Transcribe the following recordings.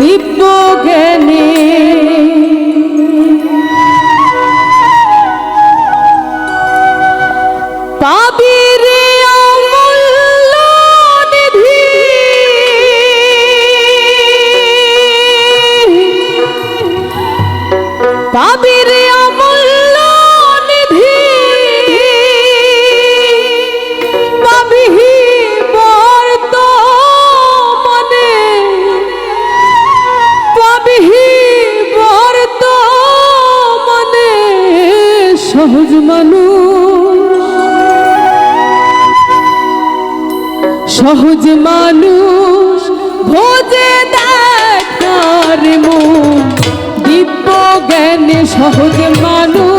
দিব্য জ্ঞানী সহজ মানুষ সহজ মানুষ ভোজে দেখার মন দিব্য জ্ঞানে সহজ মানুষ।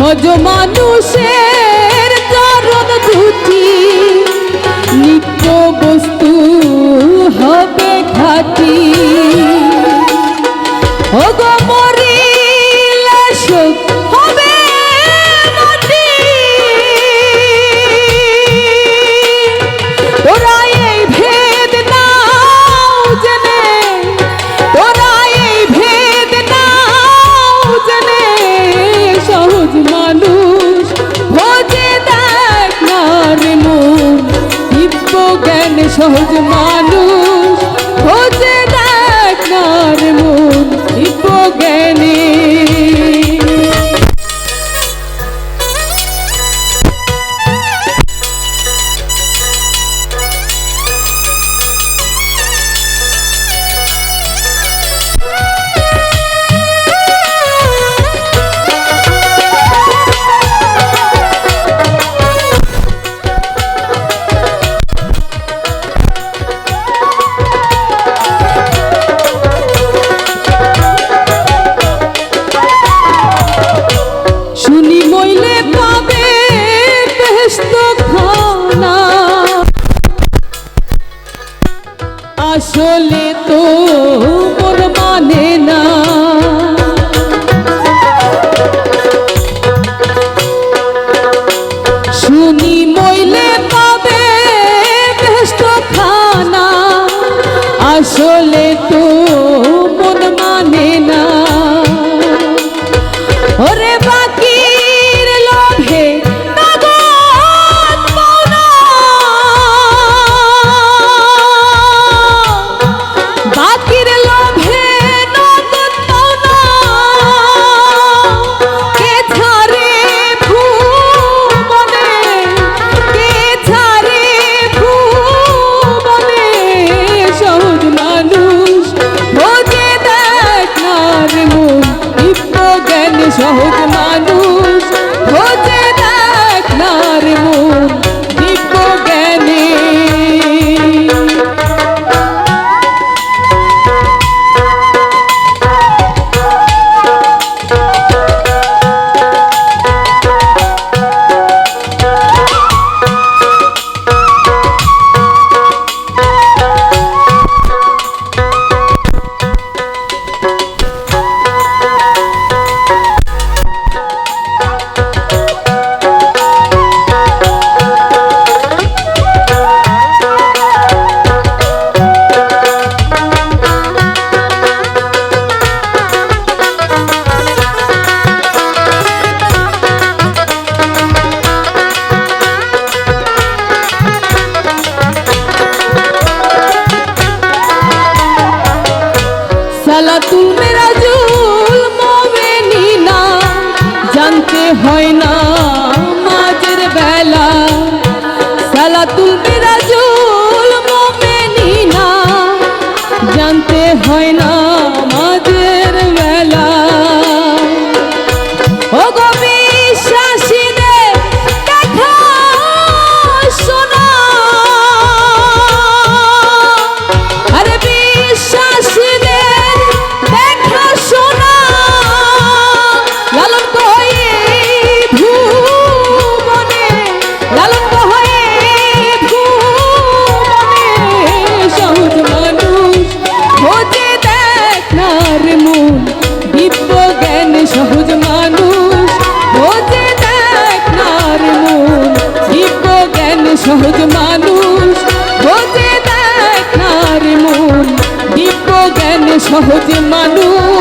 সহজ মানুষের চরণ দুটি। নিত্য বস্তু হবে ঘাটি। ওগো সর্বজ্ঞান সহজ মানুষ আসলে তো মানে না। হয় না মাঝের বেলা। সালাতুল মিরাজুল না জানতে হয় না মাঝের সহজ মানুষ বোঝে দেখার মন দিব্য জ্ঞান সহজ মানুষ।